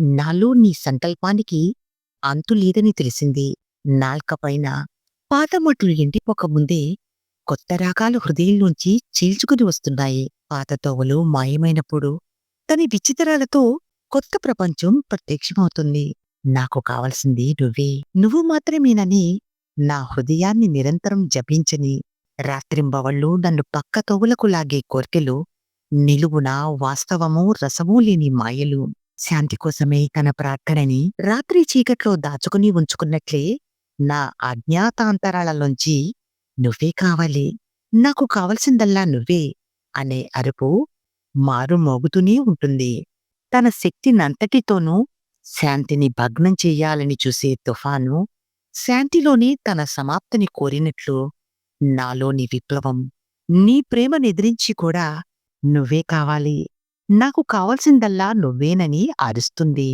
నాలో నీ సంకల్పానికి అంతు లేదని తెలిసింది. నాల్కపైన పాతమట్లు ఎండిపోకముందే కొత్త రకాల హృదయంలోంచి చీల్చుకుని వస్తున్నాయి. పాత తోవలు మాయమైనప్పుడు తని విచిత్రాలతో కొత్త ప్రపంచం ప్రత్యక్షమవుతుంది. నాకు కావలసింది నువ్వే. నువ్వు మాత్రమేనని నా హృదయాన్ని నిరంతరం జపించని రాత్రింబవళ్ళు నన్ను పక్క తోవులకు లాగే కోర్కెలు నిలువున వాస్తవము రసమూ లేని మాయలు. శాంతి కోసమే తన ప్రార్థనని రాత్రి చీకట్లో దాచుకుని ఉంచుకున్నట్లే నా అజ్ఞాతాంతరాలలోంచి నువ్వే కావాలి. నాకు కావలసిందల్లా నువ్వే అనే అరుపు మారు మోగుతూనే ఉంటుంది. తన శక్తినంతటితోనూ శాంతిని భగ్నం చెయ్యాలని చూసే తుఫాను శాంతిలోనే తన సమాప్తిని కోరినట్లు నాలోని విప్లవం నీ ప్రేమనెదిరించి కూడా నువ్వే కావాలి. నాకు కావలసిందల్లా నువ్వేనని అరుస్తుంది.